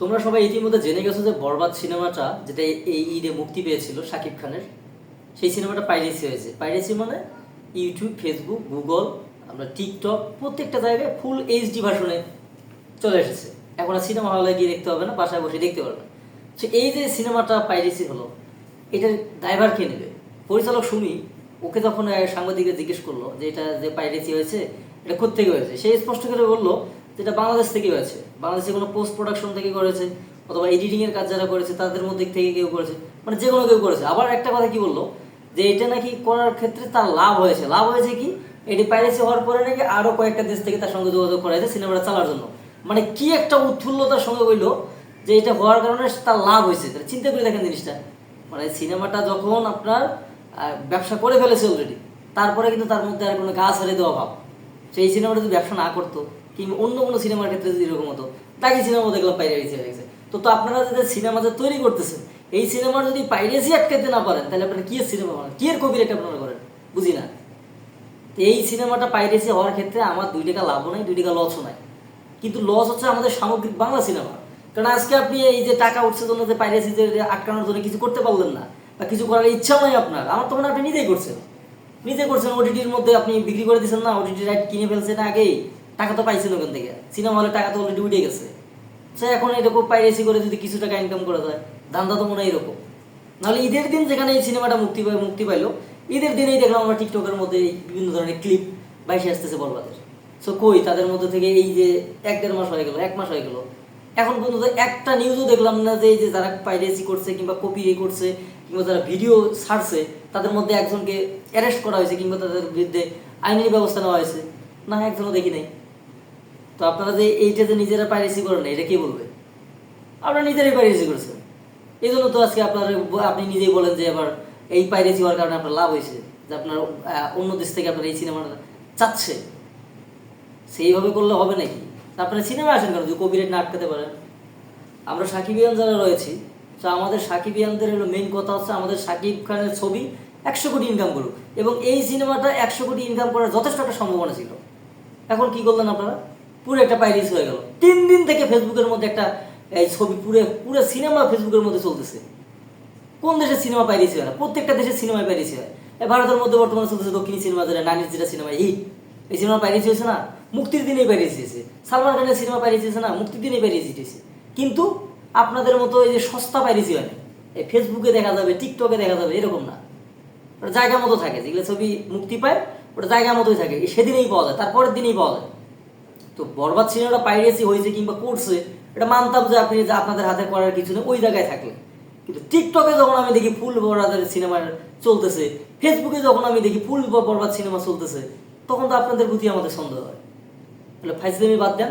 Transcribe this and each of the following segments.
তোমরা সবাই ইতিমধ্যে জেনে গেছো যে বরবাদ সিনেমাটা যেটা এই ঈদে মুক্তি পেয়েছিল শাকিব খানের সেই সিনেমাটা পাইরেসি হয়েছে। পাইরেসি মানে ইউটিউব ফেসবুক গুগল আমরা টিকটক প্রত্যেকটা জায়গায় ফুল এইচডি ভার্সনে চলে এসেছে। এখন আর সিনেমা হলে গিয়ে দেখতে হবে না বাসায় বসে দেখতে পারবে। তো এই যে সিনেমাটা পাইরেসি হলো এটার ড্রাইভার কে নেবে? পরিচালক সুমি ওকে আহ, সাংবাদিকরা জিজ্ঞেস করল যে এটা যে পাইরেসি হয়েছে এটা কোথেকে হয়েছে? সে স্পষ্ট করে বলল যেটা বাংলাদেশ থেকে হয়েছে। বাংলাদেশে কোনো পোস্ট প্রোডাকশন থেকে করেছে, অথবা এডিটিংয়ের কাজ যারা করেছে, তাদের মধ্যে থেকে কেউ করেছে মানে যে কোনো কেউ করেছে। আবার একটা কথা কি বলল, যে এটা নাকি করার ক্ষেত্রে তার লাভ হয়েছে। লাভ হয়েছে কি? এটি পাইরেসি হওয়ার পরে নাকি আরও কয়েকটা দেশ থেকে তার সঙ্গে যোগাযোগ করা হয়েছে সিনেমাটা চালার জন্য। মানে কি একটা উৎফুল্লতার সঙ্গে বলল, যে এটা হওয়ার কারণে তার লাভ হয়েছে। চিন্তা করে দেখেন জিনিসটা। মানে সিনেমাটা যখন আপনার ব্যবসা করে ফেলেছে অলরেডি তারপরে কিন্তু তার মধ্যে আর কোনো গাছ হারিয়ে দেওয়া ভাব সেই সিনেমাটা যদি ব্যবসা না করতো কিংবা অন্য কোনো সিনেমার ক্ষেত্রে যদি এরকম হতো, তাকে সিনেমা দেখলাম, পাইরেসি হয়ে গেছে। তো তো আপনারা যদি সিনেমা যে তৈরি করতেছেন, এই সিনেমার যদি পাইরেসি আটকাতে না পারেন, তাহলে আপনারা কি সিনেমা বানান কি এর কপিরাইট আপনারা করেন? বুঝি না। এই সিনেমাটা পাইরেসি হওয়ার ক্ষেত্রে আমার দুই টাকা লাভও নাই, দুই টাকা লসও নাই। কিন্তু লস হচ্ছে আমাদের সামগ্রিক বাংলা সিনেমা। কারণ আজকে আপনি এই যে টাকা উঠছে জন্য যে পাইরেসি আটকানোর জন্য কিছু করতে পারলেন না, বা কিছু করার ইচ্ছাও নাই আপনার, আমার তো মনে আপনি নিজেই করছেন। নিজে করছেন ওটিটির মধ্যে আপনি বিক্রি করে দিচ্ছেন না ওটিটি রাইট কিনে ফেলছেন আগেই। টাকা তো পাইছিল ওখান থেকে। সিনেমা হলে টাকা তো অলরেডি উঠে গেছে। সে এখন এরকম পাইরেসি করে যদি কিছু টাকা ইনকাম করা যায়, ধান্দা তো মনে হয় এরকম। নাহলে ঈদের দিন যেখানে এই সিনেমাটা মুক্তি পাই মুক্তি পাইলো, ঈদের দিনেই দেখলাম আমরা টিকটকের মধ্যে বিভিন্ন ধরনের ক্লিপ বাইসে আসতেছে বরবাদের। সো কই, তাদের মধ্যে থেকে এই যে এক দেড় মাস হয়ে গেল, এক মাস হয়ে গেল। এখন পর্যন্ত একটা নিউজও দেখলাম না যে এই যে যারা পাইরেসি করছে কিংবা কপি এ করছে, কিংবা যারা ভিডিও ছাড়ছে, তাদের মধ্যে একজনকে অ্যারেস্ট করা হয়েছে কিংবা তাদের বিরুদ্ধে আইনি ব্যবস্থা নেওয়া হয়েছে। না, একজনও দেখি নাই। তো আপনারা যে এইটা যে নিজেরা পাইরেসি করেন এটা কি বলবে? আপনারা নিজেরাই পাইরেসি করেছেন। এই জন্য তো আজকে আপনার আপনি নিজেই বলেন যে এবার এই পাইরেসি হওয়ার কারণে আপনার লাভ হয়েছে, যে আপনার অন্য দেশ থেকে আপনার এই সিনেমাটা চাচ্ছে। সেইভাবে করলে হবে নাকি? আপনারা সিনেমা আসেন কেন? যদি কপিরাইট না আটকাতে পারেন। আমরা সাকিবিয়ান যারা রয়েছি, তো আমাদের সাকিবিয়ানদের মেইন কথা হচ্ছে আমাদের সাকিব খানের ছবি একশো কোটি ইনকাম করুক। এবং এই সিনেমাটা একশো কোটি ইনকাম করার যথেষ্ট একটা সম্ভাবনা ছিল। এখন কি করলেন আপনারা? পুরো একটা পাইরিস হয়ে গেল। তিন দিন থেকে ফেসবুকের মধ্যে একটা, এই ছবি, পুরো পুরো সিনেমা ফেসবুকের মধ্যে চলতেছে। কোন দেশের সিনেমা পাইরেসি হয় না? প্রত্যেকটা দেশের সিনেমায় পাইরেসি হয়। এই ভারতের মধ্যে বর্তমানে চলতেছে দক্ষিণী সিনেমা যেটা নানির যেটা সিনেমা হিট এই সিনেমা পাইরেসি হয়েছে না? মুক্তির দিনেই পাইরেসি হয়েছে। সালমান খানের সিনেমা পাইরেসি হয়েছে না? মুক্তির দিনেই পাইরেসি হয়েছে। কিন্তু আপনাদের মতো এই যে সস্তা পাইরেসি হয় না, এই ফেসবুকে দেখা যাবে টিকটকে দেখা যাবে, এরকম না। ওটা জায়গা মতো থাকে, যেগুলো ছবি মুক্তি পায়, ওটা জায়গা মতোই থাকে। সেদিনেই পাওয়া যায়, তারপরের দিনেই পাওয়া যায়। তো বরবাদ সিনেমাটা পাইরেসি হয়েছে কিংবা করছে, এটা মানতাম যে আপনি যে আপনাদের হাতে করার কিছু নেই, ওই জায়গায় থাকলে। কিন্তু টিকটকে যখন আমি দেখি ফুল বরবাদের সিনেমা চলতেছে ফেসবুকে যখন আমি দেখি ফুল বরবাদ সিনেমা চলতেছে, তখন তো আপনাদের প্রতি আমাদের সন্দেহ হয়। তাহলে ফাইজলামি বাদ দেন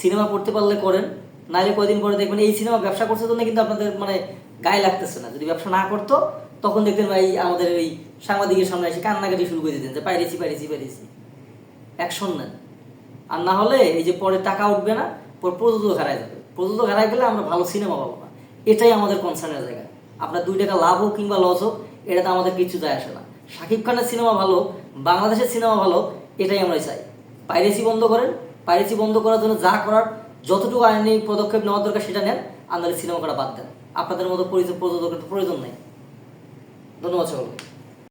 সিনেমা করতে পারলে করেন নাহলে কয়দিন পরে দেখবেন এই সিনেমা ব্যবসা করছে জন্য কিন্তু আপনাদের মানে গায়ে লাগতেছে না। যদি ব্যবসা না করতো, তখন দেখতেন ভাই আমাদের এই সাংবাদিকের সামনে এসে কান্নাকাটি শুরু করে দিতেন যে পাইরেছি পাইরেছি পাইরেছি অ্যাকশন নেন। আর না হলে এই যে পরে টাকা উঠবে না, পরে প্রযোজক হারায় যাবে। প্রযোজক হারায় গেলে আমরা ভালো সিনেমা পাবো না। এটাই আমাদের কনসার্নের জায়গা। আপনার দুই টাকা লাভ হোক কিংবা লস হোক এটাতে আমাদের কিছু যায় আসে না। শাকিব খানের সিনেমা ভালো বাংলাদেশের সিনেমা ভালো এটাই আমরা চাই। পাইরেসি বন্ধ করেন। পাইরেসি বন্ধ করার জন্য যা করার, যতটুকু আইনি পদক্ষেপ নেওয়ার দরকার সেটা নেন নাহলে সিনেমা করা বাদ দেন। আপনাদের মতো পরিচয় প্রযোজকের প্রয়োজন নেই। ধন্যবাদ সকলকে।